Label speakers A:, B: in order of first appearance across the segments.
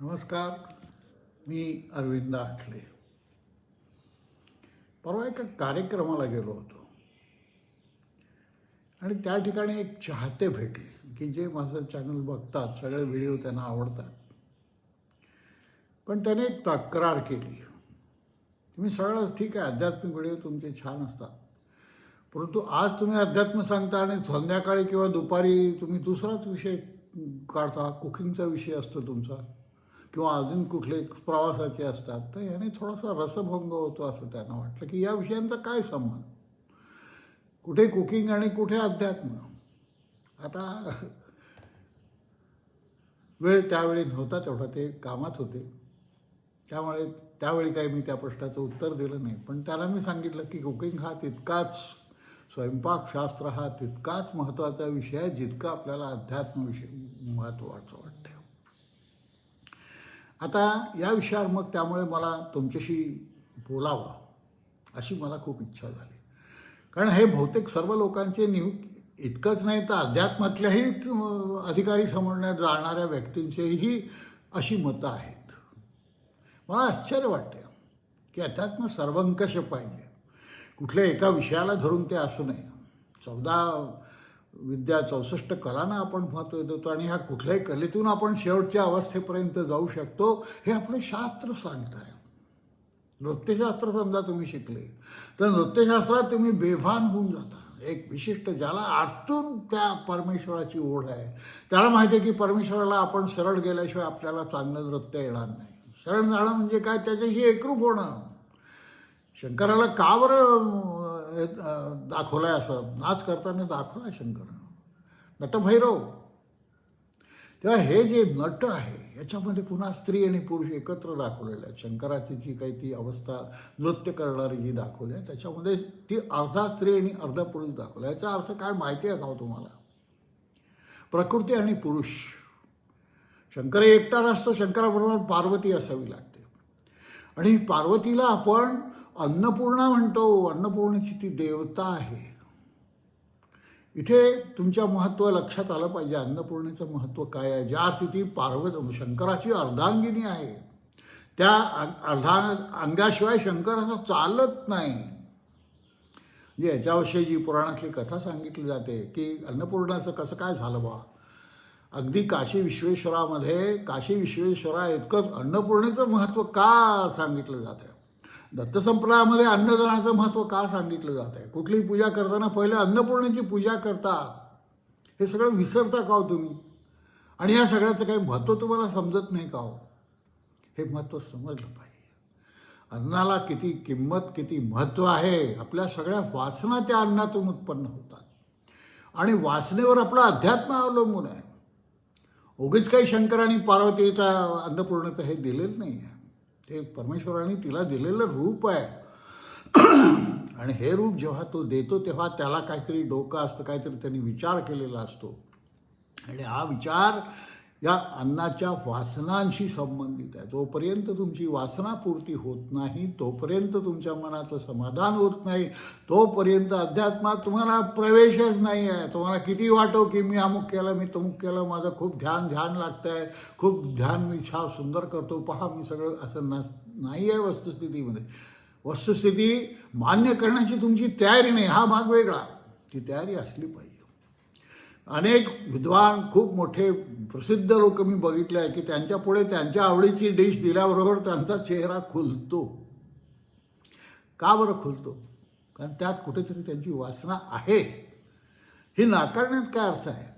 A: नमस्कार मी अरविंद आठले. परवा एका कार्यक्रमाला गेलो होतो. आणि त्या ठिकाणी एक चाहते भेटले की जे माझं चॅनल बघतात सगळे व्हिडिओ त्यांना आवडतात. पण त्याने एक तक्रार केली. तुम्ही सगळं ठीक आहे आध्यात्मिक व्हिडिओ तुमचे छान असतात. परंतु आज तुम्ही अध्यात्म सांगता आणि संध्याकाळी किंवा दुपारी तुम्ही दुसराच विषय काढता कुकिंगचा विषय असतो तुमचा. किंवा अजून कुठले प्रवासाचे असतात तर याने थोडासा रसभंग होतो असं त्यांना वाटलं. की या विषयांचा काय संबंध? कुठे कुकिंग आणि कुठे अध्यात्म? आता वेळ त्यावेळी नव्हता तेवढा ते कामात होते. त्यामुळे त्यावेळी काही मी त्या प्रश्नाचं उत्तर दिलं नाही. पण त्याला मी सांगितलं की कुकिंग हा तितकाच स्वयंपाकशास्त्र हा तितकाच महत्त्वाचा विषय आहे जितका आपल्याला अध्यात्म विषय महत्त्वाचं वाटतं. आता या विषयावर मग त्यामुळे मला तुमच्याशी बोलावं अशी मला खूप इच्छा झाली. कारण हे बहुतेक सर्व लोकांचे न्यू इतकंच नाही तर अध्यात्मातल्याही अधिकारी समजण्यात जाणाऱ्या व्यक्तींचेही अशी मतं आहेत. मला आश्चर्य वाटते की अध्यात्म सर्वंकष पाहिजे. कुठल्या एका विषयाला धरून ते असू नये चौदा विद्या चौसष्ट कलांना आपण महत्त्व देतो आणि ह्या कुठल्याही कलेतून आपण शेवटच्या अवस्थेपर्यंत जाऊ शकतो हे आपलं शास्त्र सांगत आहे नृत्यशास्त्र समजा तुम्ही शिकले तर नृत्यशास्त्रात तुम्ही बेभान होऊन जाता. एक विशिष्ट ज्याला आतून त्या परमेश्वराची ओढ आहे त्याला माहिती आहे की परमेश्वराला आपण सरळ गेल्याशिवाय आपल्याला चांगलं नृत्य येणार नाही. सरळ जाणं म्हणजे काय? त्याच्याशी एकरूप होणं. शंकराला का बरं दाखवलं आहे असं. नाच करताना दाखवलाय शंकर. नटभैरव. तेव्हा हे जे नट आहे याच्यामध्ये पुन्हा स्त्री आणि पुरुष एकत्र दाखवलेले आहेत. शंकराची जी काही ती अवस्था नृत्य करणारी जी दाखवली आहे त्याच्यामध्ये ती अर्धा स्त्री आणि अर्धा पुरुष दाखवला. याचा अर्थ काय माहिती आहे का हो तुम्हाला? प्रकृती आणि पुरुष. शंकर एकटा नसतो शंकराबरोबर पार्वती असावी लागते. आणि पार्वतीला आपण अन्नपूर्णा म्हणतो अन्नपूर्णेची ती देवता आहे. इथे तुमच्या महत्त्व लक्षात आलं पाहिजे. अन्नपूर्णेचं महत्त्व काय आहे? ज्या स्थिती पार्वत शंकराची अर्धांगिनी आहे त्या अर्धा अंगाशिवाय शंकर असं चालत नाही. म्हणजे याच्याविषयी जी पुराणातली कथा सांगितली जाते की अन्नपूर्णाचं कसं काय झालं बा अगदी काशी विश्वेश्वरामध्ये काशी विश्वेश्वरा इतकंच अन्नपूर्णेचं महत्त्व का सांगितलं जातं? दत्तसंप्रदायामध्ये अन्नदानाचं महत्त्व का सांगितलं जात आहे? कुठलीही पूजा करताना पहिले अन्नपूर्णेची पूजा करतात. हे सगळं विसरता का हो तुम्ही? आणि या सगळ्याचं काही महत्त्व तुम्हाला समजत नाही का हो? हे महत्त्व समजलं पाहिजे. अन्नाला किती किंमत किती महत्त्व आहे? आपल्या सगळ्या वासना त्या अन्नातून उत्पन्न होतात. आणि वासनेवर आपलं अध्यात्म अवलंबून आहे. उगीच काही शंकर आणि पार्वतीचा अन्नपूर्णचं हे दिलेलं नाही आहे. ते परमेश्वराने तिला दिलेलं रूप आहे. आणि हे रूप जेव्हा तो देतो तेव्हा त्याला काहीतरी डोकं असतं काहीतरी त्यांनी विचार केलेला असतो. आणि हा विचार या अन्नाच्या वासनांशी संबंधित आहे. जोपर्यंत तुमची वासनापूर्ती होत नाही तोपर्यंत तुमच्या मनाचं समाधान होत नाही तोपर्यंत अध्यात्मात तुम्हाला प्रवेशच नाही आहे. तुम्हाला किती वाटो की मी अमुक केलं मी तमुक केलं माझं खूप ध्यान ध्यान लागतं आहे खूप ध्यान मी छान सुंदर करतो पहा मी सगळं असं नस नाही आहे वस्तुस्थितीमध्ये. वस्तुस्थिती मान्य करण्याची तुमची तयारी नाही हा भाग वेगळा. ती तयारी असली पाहिजे. अनेक विद्वान खूप मोठे प्रसिद्ध लोक मी बघितले आहे की त्यांच्या पुढे त्यांच्या आवडीची डिश दिल्याबरोबर त्यांचा चेहरा खुलतो. का बरं खुलतो? कारण त्यात कुठेतरी त्यांची वासना आहे. ही नाकारण्यात काय अर्थ आहे?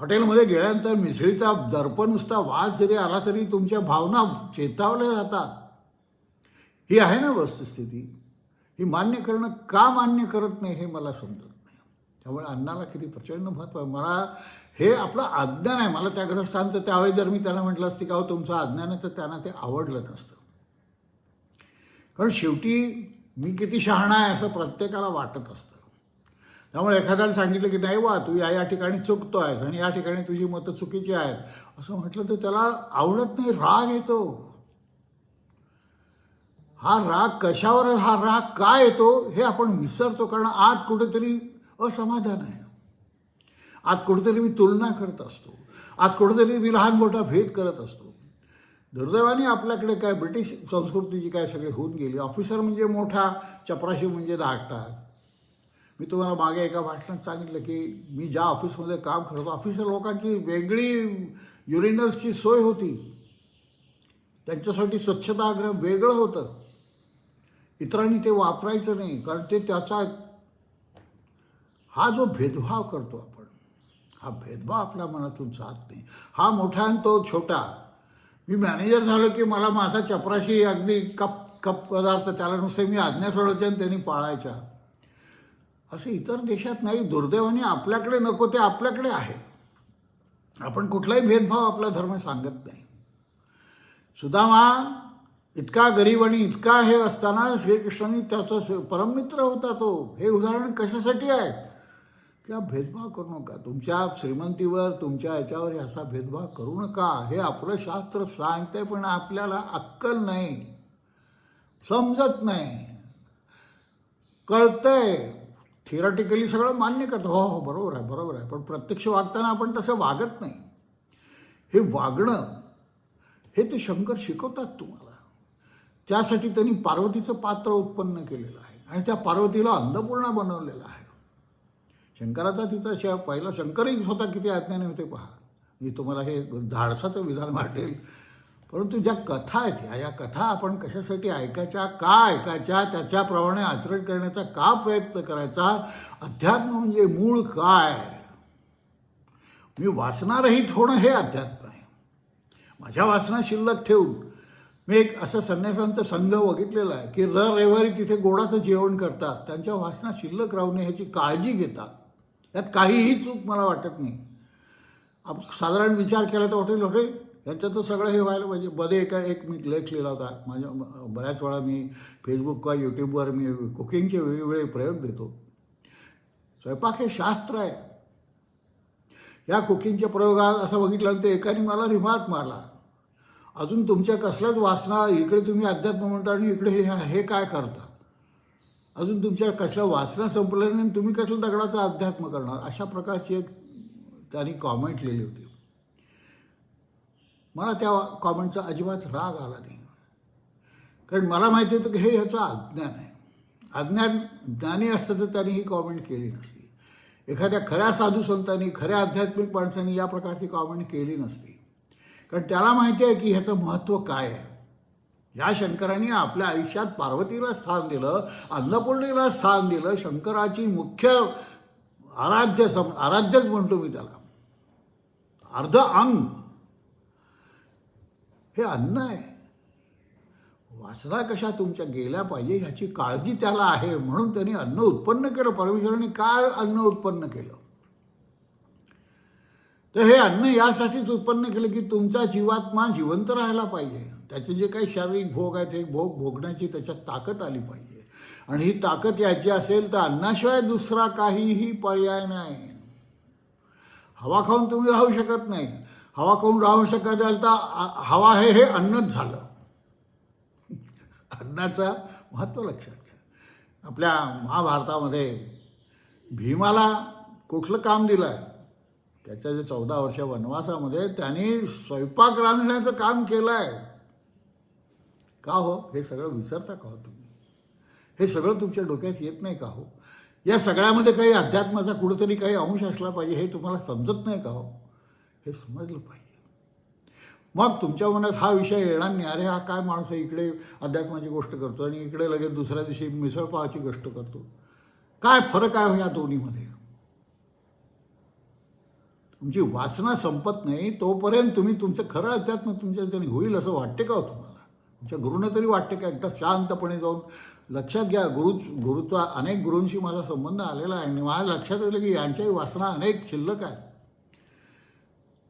A: हॉटेलमध्ये गेल्यानंतर मिसळीचा दर्प नुसता वास जरी आला तरी तुमच्या भावना चेतावल्या जातात. ही आहे ना वस्तुस्थिती? ही मान्य करणं का मान्य करत नाही हे मला समजत त्यामुळे अन्नाला किती प्रचंड महत्त्व आहे. मला हे आपलं अज्ञान आहे. मला त्या तर त्यावेळी जर मी त्यांना म्हटलं असते का हो तुमचं अज्ञान आहे तर त्यांना ते आवडलं नसतं. कारण शेवटी मी किती शहाणा आहे असं प्रत्येकाला वाटत असतं. त्यामुळे एखाद्याला सांगितलं की नाही वा तू या या ठिकाणी चुकतो आहेस आणि या ठिकाणी तुझी मतं चुकीची आहेत. असं म्हटलं तर त्याला आवडत नाही. राग येतो. हा राग कशावर हा राग का येतो हे आपण विसरतो. कारण आत कुठेतरी असमाधान आहे. आत कुठेतरी मी तुलना करत असतो. आत कुठेतरी मी लहान मोठा भेद करत असतो. दुर्दैवाने आपल्याकडे काय ब्रिटिश संस्कृतीची काय सगळी होऊन गेली. ऑफिसर म्हणजे मोठा चपराशी म्हणजे धाकटा. मी तुम्हाला मागे एका भाषणात सांगितलं की मी ज्या ऑफिसमध्ये काम करतो ऑफिसर लोकांची वेगळी युरिनल्सची सोय होती. त्यांच्यासाठी स्वच्छताग्रह वेगळं होतं. इतरांनी ते वापरायचं नाही कारण ते त्याचा हा जो भेदभाव करतो आपण हा भेदभाव आपल्या मनातून जात नाही. हा मोठा आणि तो छोटा. मी मॅनेजर झालो की मला माझा चपराशी अगदी कप कप पदार्थ त्याला नुसते मी आज्ञा सोडायच्या आणि त्यांनी पाळायच्या. असं इतर देशात नाही दुर्दैवाने आपल्याकडे नको ते आपल्याकडे आहे. आपण कुठलाही भेदभाव आपला धर्म सांगत नाही. सुदामा इतका गरीब आणि इतका हे असताना श्रीकृष्णाने त्याचा स- परममित्र होता तो. हे उदाहरण कशासाठी आहे? किंवा भेदभाव करू नका. तुमच्या श्रीमंतीवर तुमच्या याच्यावर असा भेदभाव करू नका. हे आपलं शास्त्र सांगते पण आपल्याला अक्कल नाही. समजत नाही. कळतंय. थिअरटिकली सगळं मान्य करतो. हो हो बरोबर आहे बरोबर आहे. पण प्रत्यक्ष वागताना आपण तसं वागत नाही. हे वागणं हे ते शंकर शिकवतात तुम्हाला. त्यासाठी त्यांनी पार्वतीचं पात्र उत्पन्न केलेलं आहे. आणि त्या पार्वतीला अन्नपूर्णा बनवलेलं आहे. शंकराचा तिचा श पहिला शंकरही स्वतः किती अज्ञानी होते पहा. मी तुम्हाला हे धाडसाचं विधान वाटेल. परंतु ज्या कथा आहेत ह्या या कथा आपण कशासाठी ऐकायच्या का ऐकायच्या त्याच्याप्रमाणे आचरण करण्याचा का प्रयत्न करायचा? अध्यात्म म्हणजे मूळ काय? मी वाचनारहित होणं हे अध्यात्म आहे. माझ्या वासना शिल्लक ठेवून मी एक असं संन्यासांचा संघ बघितलेला आहे की दर रविवारी तिथे गोडाचं जेवण करतात. त्यांच्या वासना शिल्लक राहू नये ह्याची काळजी घेतात. यात काहीही चूक मला वाटत नाही. आप साधारण विचार केला तर हॉटेल हॉटेल. ह्याच्यात तर सगळं हे व्हायला पाहिजे. मध्ये एका एक मी लेख लिहिला होता. माझ्या बऱ्याच वेळा मी फेसबुक किंवा यूट्यूबवर मी कुकिंगचे वेगवेगळे प्रयोग देतो. स्वयंपाक हे शास्त्र आहे. या कुकिंगच्या प्रयोगात असं बघितलं तर एकाने मला रिमार्क मारला. अजून तुमच्या कसल्याच वासना इकडे तुम्ही अध्यात्म म्हणता आणि इकडे हे हे काय करता? अजून तुमच्या कसल्या वासना संपल्या नाही तुम्ही कसलं दगडाचं अध्यात्म करणार? अशा प्रकारची एक त्यांनी कॉमेंट लिहिली होती. मला त्या कॉमेंटचा अजिबात राग आला नाही. कारण मला माहिती होतं की हे ह्याचं अज्ञान आहे. अज्ञान ज्ञानी असतं तर त्यांनी ही कॉमेंट केली नसती. एखाद्या खऱ्या साधू संतांनी खऱ्या आध्यात्मिक माणसांनी या प्रकारची कॉमेंट केली नसती. कारण त्याला माहिती आहे की ह्याचं महत्त्व काय आहे. ह्या शंकराने आपल्या आयुष्यात पार्वतीला स्थान दिलं अन्नपूर्णेला स्थान दिलं शंकराची मुख्य आराध्य सम आराध्यच म्हणतो मी त्याला. अर्ध अंग. हे अन्न आहे. वासना कशा तुमच्या गेल्या पाहिजे ह्याची काळजी त्याला आहे म्हणून त्यांनी अन्न उत्पन्न केलं. परमेश्वराने काय अन्न उत्पन्न केलं? तर हे अन्न यासाठीच उत्पन्न केलं की तुमचा जीवात्मा जिवंत राहायला पाहिजे. त्याचे जे काही शारीरिक भोग आहेत हे भोग भोगण्याची त्याच्यात ताकद आली पाहिजे. आणि ही ताकद याची असेल तर अन्नाशिवाय दुसरा काहीही पर्याय नाही. हवा खाऊन तुम्ही राहू शकत नाही. हवा खाऊन राहू शकत असाल तर हवा हे हे अन्नच झालं. अन्नाचं महत्त्व लक्षात घ्या. आपल्या महाभारतामध्ये भीमाला कुठलं काम दिलं आहे त्याच्या जे चौदा वर्ष वनवासामध्ये त्यांनी स्वयंपाक रांधण्याचं काम केलं आहे का हो? हे सगळं विसरता का हो तुम्ही? हे सगळं तुमच्या डोक्यात येत नाही का हो? या सगळ्यामध्ये काही अध्यात्माचा कुठंतरी काही अंश असला पाहिजे हे तुम्हाला समजत नाही का हो? हे समजलं पाहिजे. मग तुमच्या मनात हा विषय येणार नाही. अरे हा काय माणूस आहे? इकडे अध्यात्माची गोष्ट करतो आणि इकडे लगेच दुसऱ्या दिवशी मिसळपावाची गोष्ट करतो. काय फरक आहे हो या दोन्हीमध्ये? तुमची वासना संपत नाही तोपर्यंत तुम्ही तुमचं खरं अध्यात्म तुमच्या त्याने होईल असं वाटते का हो तुम्हाला? तुमच्या गुरुनं तरी वाटते का एकदा शांतपणे जाऊन लक्षात घ्या गुरु गुरुत्वा अनेक गुरूंशी माझा संबंध आलेला आहे. आणि माझ्या लक्षात आलं की यांच्याही वासना अनेक शिल्लक आहेत.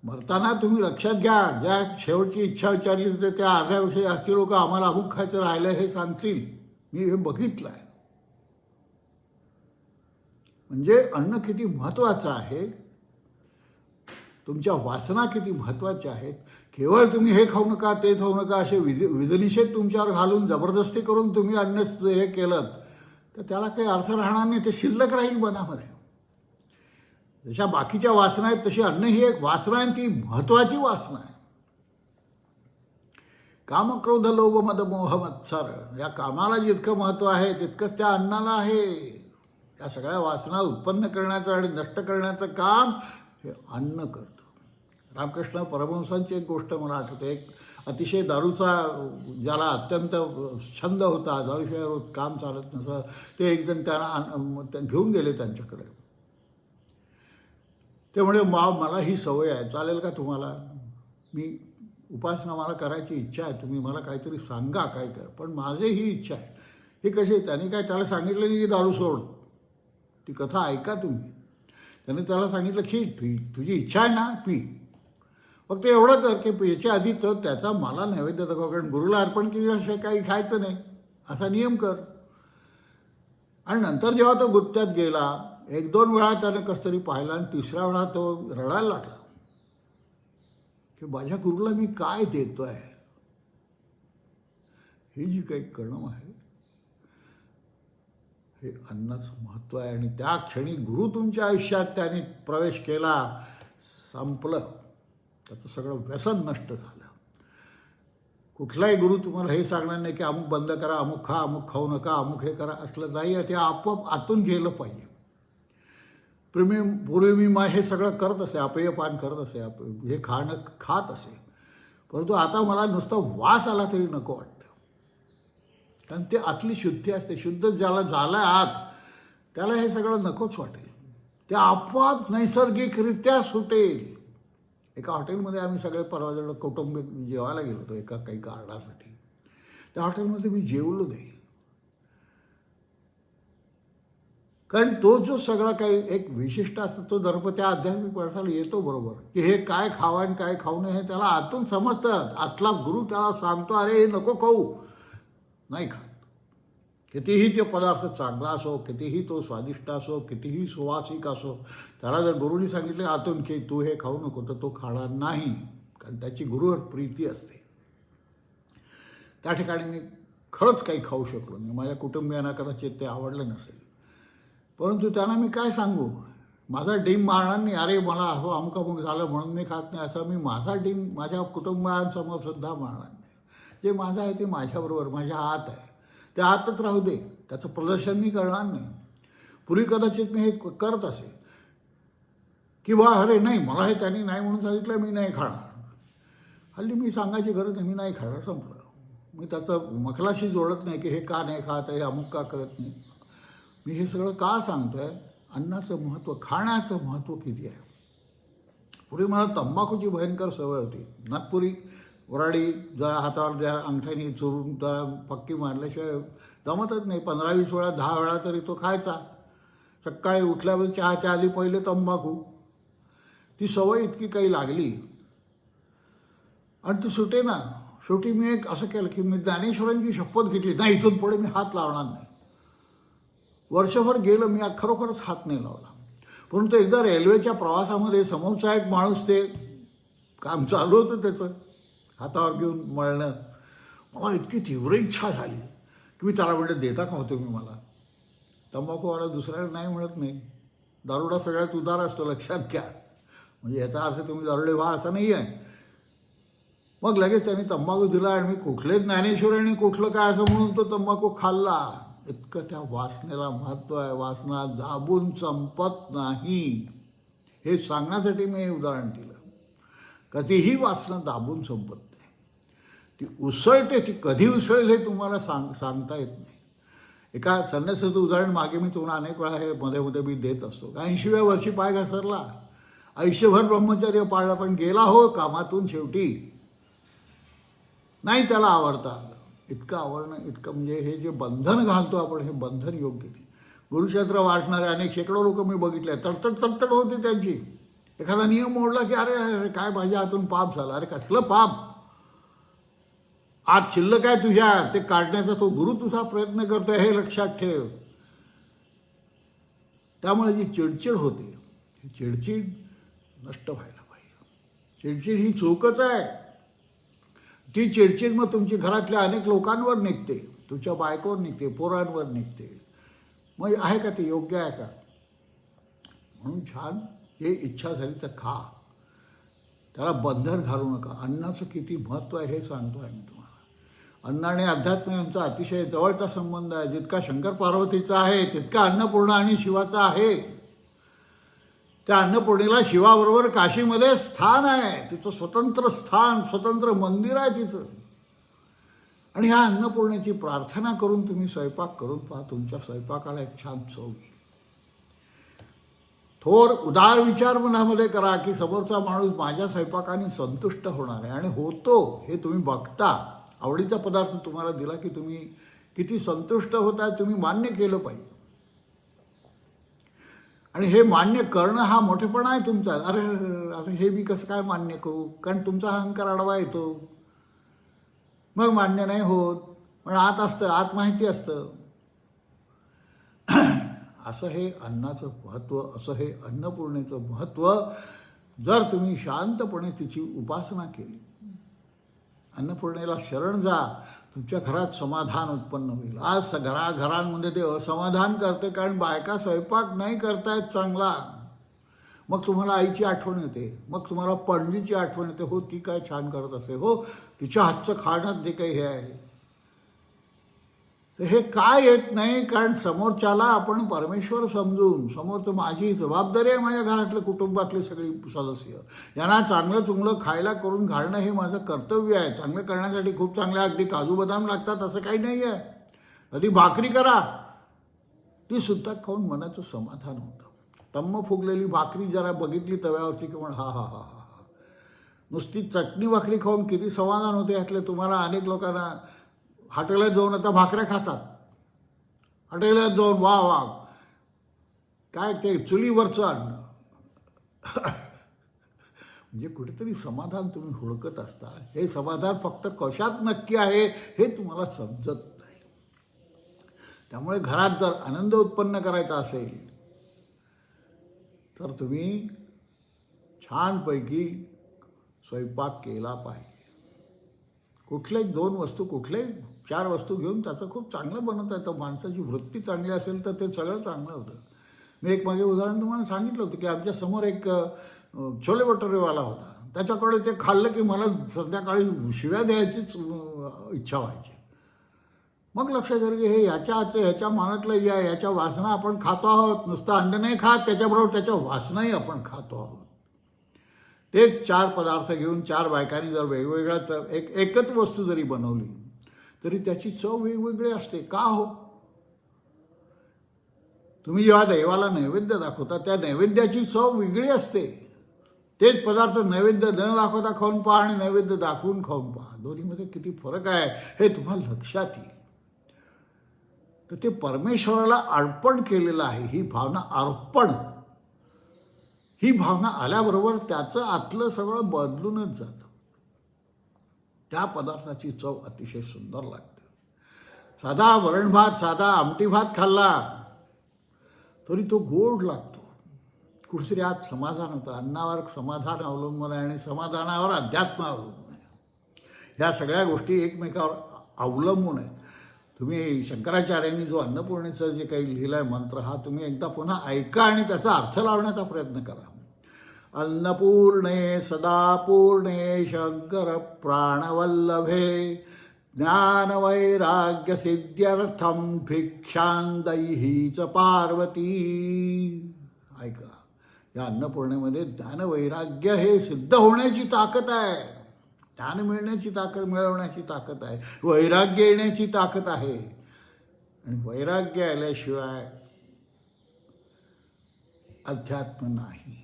A: मरताना तुम्ही लक्षात घ्या ज्या शेवटची इच्छा विचारली होती त्या अर्ध्यापेक्षा जास्ती लोक आम्हाला अमुक खायचं राहिलं हे सांगतील. मी हे बघितलं आहे. म्हणजे अन्न किती महत्त्वाचं आहे तुमच्या वासना किती महत्त्वाच्या आहेत केवळ तुम्ही हे खाऊ नका ते खाऊ नका असे विध विधनिषेध तुमच्यावर घालून जबरदस्ती करून तुम्ही अन्न हे केलं तर त्याला काही अर्थ राहणार नाही. ते शिल्लक राहील मनामध्ये. जशा बाकीच्या वासना आहेत तशी अन्न ही एक वासना आहे ती महत्वाची वासना आहे. कामक्रोध लोभ मद मोह मत्सर. या कामाला जितकं महत्त्व आहे तितकंच त्या अन्नाला आहे. या सगळ्या वासना उत्पन्न करण्याचं आणि नष्ट करण्याचं काम हे अन्न करतं. रामकृष्ण परमहंसांची एक गोष्ट मला आठवते. एक अतिशय दारूचा ज्याला अत्यंत छंद होता दारूशिवाय रोज काम चालत नसं ते एकजण त्यांना घेऊन गेले त्यांच्याकडे. ते म्हणे मा मला ही सवय आहे चालेल का तुम्हाला? मी उपासना मला करायची इच्छा आहे तुम्ही मला काहीतरी सांगा काय कर. पण माझी ही इच्छा आहे. हे कसे त्याने काय त्याला सांगितलं नाही की दारू सोड? ती कथा ऐका तुम्ही. त्याने त्याला सांगितलं की तुझी इच्छा आहे ना पी. फक्त एवढं कर की याच्या आधी तर त्याचा मला नैवेद्य दाखवा कारण गुरुला अर्पण केल्याशिवाय काही खायचं नाही. असा नियम कर. आणि नंतर जेव्हा तो गुत्त्यात गेला एक दोन वेळा त्यानं कसं तरी पाहिला आणि तिसऱ्या वेळा तो रडायला लागला. की माझ्या गुरुला मी काय देतो आहे ही जी काही कणम आहे हे अन्नाचं महत्त्व आहे. आणि त्या क्षणी गुरु तुमच्या आयुष्यात त्याने प्रवेश केला संपलं. त्याचं सगळं व्यसन नष्ट झालं. कुठलाही गुरु तुम्हाला हे सांगणार नाही की अमुक बंद करा अमुक खा अमुक खाऊ नका अमुक हे करा असलं नाही ते आपोआप आतून गेलं पाहिजे. पूर्वी पूर्वी मी मा हे सगळं करत असे अपेयपान करत असे अप हे खाणं खात असे. परंतु आता मला नुसतं वास आला तरी नको वाटतं. कारण ते आतली शुद्धी असते. शुद्ध ज्याला झालं आत त्याला हे सगळं नकोच वाटेल. ते आपोआप नैसर्गिकरित्या सुटेल. एका हॉटेलमध्ये आम्ही सगळे परवा कौटुंबिक जेवायला गेलो होतो एका काही कारणासाठी. त्या हॉटेलमध्ये मी जेवलो नाही. कारण तो जो सगळा काही एक विशिष्ट असतो तो धर्म त्या आध्यात्मिक माणसाला येतो बरोबर. की हे काय खावं आणि काय खाऊ नये हे त्याला आतून समजतं. आतला गुरु त्याला सांगतो अरे हे नको खाऊ. नाही खात. कितीही ते पदार्थ चांगला असो कितीही तो स्वादिष्ट असो कितीही सुवासिक असो त्याला जर गुरुनी सांगितले आतून की तू हे खाऊ नको तर तो खाणार नाही. कारण त्याची गुरुवर प्रीती असते. त्या ठिकाणी मी खरंच काही खाऊ शकलो नाही. माझ्या कुटुंबियांना कदाचित ते आवडलं नसेल. परंतु त्यांना मी काय सांगू? माझा डीम मारणार नाही अरे मला हो अमुक अमुक झालं म्हणून मी खात नाही. असं मी माझा डीम माझ्या कुटुंबियांसमोर सुद्धा मारणार नाही जे माझं आहे ते माझ्याबरोबर माझ्या आत आहे. त्या आतच राहू दे. त्याचं प्रदर्शन मी करणार नाही. पूर्वी कदाचित मी हे करत असे. की अरे नाही मला हे त्यांनी नाही म्हणून सांगितलं मी नाही खाणार. हल्ली मी सांगायची गरज नाही मी नाही खाणार संपलं. मी त्याचं मखलाशी जोडत नाही की हे का नाही खात हे अमुक का करत नाही. मी हे सगळं का सांगतोय? अन्नाचं महत्त्व खाण्याचं महत्त्व किती आहे? पूर्वी मला तंबाखूची भयंकर सवय होती. नागपुरी वराडी जरा हातावर ज्या अंगठ्याने चोरून जरा पक्की मारल्याशिवाय जमतच नाही. पंधरा वीस वेळा दहा वेळा तरी तो खायचा. सकाळी उठल्यावर चहाच्या आली पहिले तंबाखू. ती सवय इतकी काही लागली. आणि ती सुटे ना. शेवटी मी एक असं केलं की मी ज्ञानेश्वरांची शपथ घेतली. नाही इथून पुढे मी हात लावणार नाही. वर्षभर गेलं मी खरोखरच हात नाही लावला. परंतु एकदा रेल्वेच्या प्रवासामध्ये समोरचा एक माणूस ते काम चालू होतं त्याचं. हातावर घेऊन मळणं मला इतकी तीव्र इच्छा झाली की मी त्याला म्हणलं देता का होतो मी मला? तंबाखूवाला दुसऱ्याला नाही म्हणत नाही दारुडा सगळ्यात उदार असतो लक्षात घ्या. म्हणजे याचा अर्थ तुम्ही दारुडे व्हा असा नाही आहे मग लगेच त्यांनी तंबाखू दिला आणि मी कुठले ज्ञानेश्वरांनी कुठलं काय असं म्हणून तो तंबाखू खाल्ला. इतकं त्या वासनेला महत्त्व आहे. वासना दाबून संपत नाही. हे सांगण्यासाठी मी हे उदाहरण दिलं. कधीही वासना दाबून संपत ती उसळते ती कधी उसळेल हे तुम्हाला सांग सांगता येत नाही. एका संन्यासाचं उदाहरण मागे मी तुम्हाला अनेक वेळा हे मध्ये मध्ये मी देत असतो. ऐंशीव्या वर्षी पाय घसरला. आयुष्यभर ब्रह्मचर्य पाळला पण गेला हो कामातून शेवटी. नाही त्याला आवडता आलं. इतकं आवडणं इतकं म्हणजे हे जे बंधन घालतो आपण हे बंधन योग्य नाही. गुरुक्षेत्र वाटणारे अनेक शेकडो लोक मी बघितले. तडतड तडतड होती त्यांची. एखादा नियम मोडला की अरे अरे काय माझ्या हातून पाप झाला? अरे कसलं पाप? आज शिल्लक आहे तुझ्या ते काढण्याचा तो गुरु तुझा प्रयत्न करतोय हे लक्षात ठेव. त्यामुळे जी चिडचिड होते ही चिडचिड नष्ट व्हायला पाहिजे. चिडचिड ही चोकच आहे. ती चिडचिड मग तुमची घरातल्या अनेक लोकांवर निघते तुमच्या बायकोवर निघते पोरांवर निघते. मग आहे का ते योग्य आहे का? म्हणून छान हे इच्छा झाली तर खा. त्याला बंधन घालू नका. अन्नाचं किती महत्त्व आहे हे सांगतो आहे मी तुम्हाला. अन्न आणि अध्यात्म यांचा अतिशय जवळचा संबंध आहे. जितका शंकर पार्वतीचा आहे तितका अन्नपूर्णा आणि शिवाचा आहे. त्या अन्नपूर्णेला शिवाबरोबर काशीमध्ये स्थान आहे. तिचं स्वतंत्र स्थान स्वतंत्र मंदिर आहे तिचं. आणि ह्या अन्नपूर्णेची प्रार्थना करून तुम्ही स्वयंपाक करून पहा. तुमच्या स्वयंपाकाला एक छान चव येईल. थोर उदार विचार मनामध्ये करा की समोरचा माणूस माझ्या स्वयंपाकाने संतुष्ट होणार आहे. आणि होतो हे तुम्ही बघता. आवडीचा पदार्थ तुम्हाला दिला की तुम्ही किती संतुष्ट होता तुम्ही मान्य केलं पाहिजे. आणि हे मान्य करणं हा मोठेपणा आहे तुमचा. अरे आता हे मी कसं काय मान्य करू? कारण तुमचा अहंकार आडवा येतो. मग मान्य नाही होत. पण आत असतं आत माहिती असतं. असं हे अन्नाचं महत्त्व असं हे अन्नपूर्णेचं महत्त्व जर तुम्ही शांतपणे तिची उपासना केली अन्नपूर्णेला शरण जा. तुमच्या घरात समाधान उत्पन्न होईल. आज घराघरांमध्ये ते असमाधान करते कारण बायका स्वयंपाक नाही करतायत चांगला. मग तुम्हाला आईची आठवण येते. मग तुम्हाला पणजीची आठवण येते. हो ती काय छान करत असे. हो तिच्या हातचं खाणं जे काही हे आहे. तर हे काय येत नाही? कारण समोरच्याला आपण परमेश्वर समजून समोरचं माझी जबाबदारी आहे माझ्या घरातलं कुटुंबातले सगळे सदस्य. यांना चांगलं चुंगलं खायला करून घालणं हे माझं कर्तव्य आहे. चांगलं करण्यासाठी खूप चांगल्या अगदी काजू बदाम लागतात असं काही नाही आहे कधी भाकरी करा. ती सुद्धा खाऊन मनाचं समाधान होतं. टम्म फुगलेली भाकरी जरा बघितली तव्यावरची की म्हण हा हा हा हा हा. नुसती चटणी भाकरी खाऊन किती समाधान होते यातले. तुम्हाला अनेक लोकांना हॉटेलात जाऊन आता भाकऱ्या खातात. हॉटेलात जाऊन वा वा. काय ते चुलीवरचं अन्न. म्हणजे कुठेतरी समाधान तुम्ही हुडकत असता. हे समाधान फक्त कशात नक्की आहे हे तुम्हाला समजत नाही. त्यामुळे घरात जर आनंद उत्पन्न करायचा असेल तर तुम्ही छानपैकी स्वयंपाक केला पाहिजे. कुठल्याही दोन वस्तू कुठल्याही चार वस्तू घेऊन त्याचं खूप चांगलं बनवता येतं. माणसाची वृत्ती चांगली असेल तर ते सगळं चांगलं होतं. मी एक मागे उदाहरण तुम्हाला सांगितलं होतं की आमच्यासमोर एक छोले भटुरेवाला होता. त्याच्याकडे ते खाल्लं की मला संध्याकाळी शिव्या द्यायचीच इच्छा व्हायची. मग लक्षात आलं की हे याच्या ह्याच्या मानातलं या याच्या वासना आपण खातो आहोत. नुसतं अंड नाही खात त्याच्याबरोबर त्याच्या वासनाही आपण खातो आहोत. तेच चार पदार्थ घेऊन चार बायकांनी जर वेगवेगळ्या तर एक एकच वस्तू जरी बनवली तरी त्याची चव वेगवेगळी असते. का हो? तुम्ही जेव्हा देवाला नैवेद्य दाखवता त्या नैवेद्याची चव वेगळी असते. तेच पदार्थ नैवेद्य न दाखवता खाऊन पहा आणि नैवेद्य दाखवून खाऊन पहा. दोन्हीमध्ये किती फरक आहे हे तुम्हाला लक्षात येईल. तर ते परमेश्वराला अर्पण केलेलं आहे ही भावना अर्पण. ही भावना आल्याबरोबर त्याचं आतलं सगळं बदलूनच जातं. त्या पदार्थाची चव अतिशय सुंदर लागते. साधा वरण भात साधा आमटी भात खाल्ला तरी तो गोड लागतो. कुठेतरी आत समाधान होतं अन्नावर समाधान अवलंबून आहे आणि समाधानावर अध्यात्म अवलंबून आहे. ह्या सगळ्या गोष्टी एकमेकावर अवलंबून आहेत. तुम्ही शंकराचार्यांनी जो अन्नपूर्णेचं जे काही लिहिलं आहे मंत्र हा तुम्ही एकदा पुन्हा ऐका आणि त्याचा अर्थ लावण्याचा प्रयत्न करा. अन्नपूर्णे सदापूर्णे शंकर प्राणवल्लभे ज्ञानवैराग्य सिद्ध्यर्थम च पार्वती। ऐका या अन्नपूर्णेमध्ये ज्ञानवैराग्य हे सिद्ध होण्याची ताकद आहे. ज्ञान मिळण्याची ताकद मिळवण्याची ताकद आहे. वैराग्य येण्याची ताकद आहे. आणि वैराग्य आल्याशिवाय अध्यात्म नाही.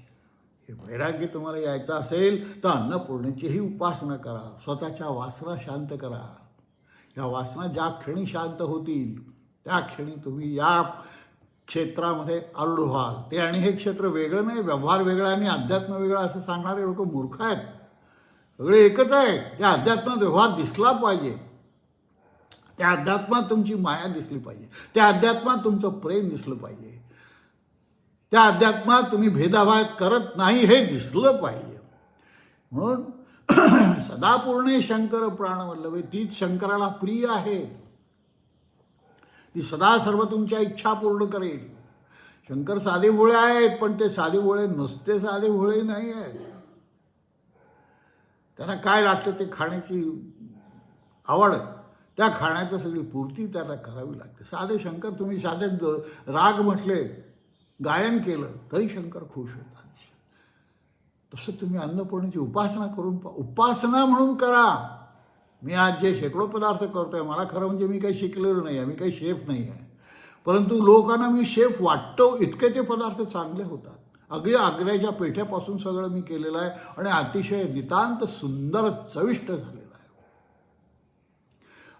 A: हे वैराग्य तुम्हाला यायचं असेल तर अन्नपूर्णेचीही उपासना करा. स्वतःच्या वासना शांत करा. या वासना ज्या क्षणी शांत होतील त्या क्षणी तुम्ही या क्षेत्रामध्ये आरूढ व्हाल. ते आणि हे क्षेत्र वेगळं नाही व्यवहार वेगळा आणि अध्यात्म वेगळा असं सांगणारे लोक मूर्ख आहेत. सगळे एकच आहे. त्या अध्यात्मात व्यवहार दिसला पाहिजे. त्या अध्यात्मात तुमची माया दिसली पाहिजे. त्या अध्यात्मात तुमचं प्रेम दिसलं पाहिजे. त्या अध्यात्मात तुम्ही भेदाभाव करत नाही हे दिसलं पाहिजे. म्हणून सदापूर्णे शंकर प्राणवल्लभे तीच शंकराला प्रिय आहे. ती सदा सर्व तुमच्या इच्छा पूर्ण करेल. शंकर साधे भोळे आहेत पण ते साधे भोळे नुसते साधे भोळे नाही आहेत. त्यांना काय लागतं ते खाण्याची आवड त्या खाण्याची सगळी पूर्ती त्याला करावी लागते. साधे शंकर तुम्ही साधे द- राग म्हटले गायन केलं तरी शंकर खुश होतात. तसं तुम्ही अन्नपूर्णेची उपासना करून पहा. उपासना म्हणून करा. मी आज जे शेकडो पदार्थ करतोय मला खरं म्हणजे मी काही शिकलेलो नाही आहे मी काही शेफ नाही आहे परंतु लोकांना मी शेफ वाटतो इतके ते पदार्थ चांगले होतात. अगदी आग्र्याच्या पेठ्यापासून सगळं मी केलेलं आहे आणि अतिशय नितांत सुंदर चविष्ट झालेलं आहे.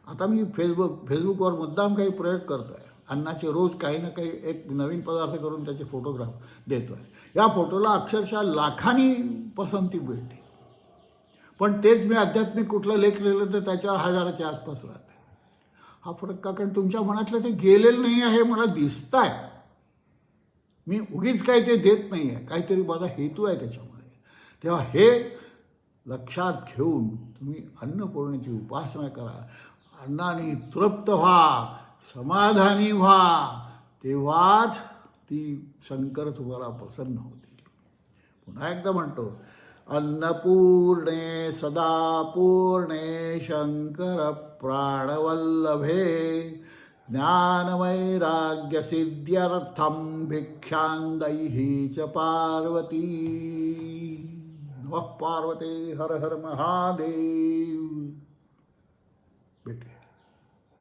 A: आता मी फेसबुक फेसबुकवर मुद्दाम काही प्रयोग करतो आहे अन्नाचे रोज काही ना काही एक नवीन पदार्थ करून त्याचे फोटोग्राफ देतो आहे या फोटोला अक्षरशः लाखांनी पसंती मिळते. पण तेच मी आध्यात्मिक कुठलं लेख लिहिलं तर त्याच्यावर हजाराच्या आसपास राहते. हा फरक का? कारण तुमच्या मनातलं ते गेलेलं नाही आहे मला दिसत आहे मी उगीच काही ते देत नाही आहे काहीतरी माझा हेतू आहे त्याच्यामध्ये. तेव्हा हे लक्षात घेऊन तुम्ही अन्नपूर्णेची उपासना करा. अन्नाने तृप्त व्हा. समाधानी व्हा तेव्हाच ती शंकर तुम्हाला प्रसन्न होतील पुन्हा एकदा म्हणतो, अन्नपूर्णे सदा पूर्णे शंकर प्राणवल्लभे, ज्ञानवैराग्यसिद्ध्यर्थं भिक्षान्दैही च पार्वती। नमः पार्वते, हर हर महादेव। भेटूया।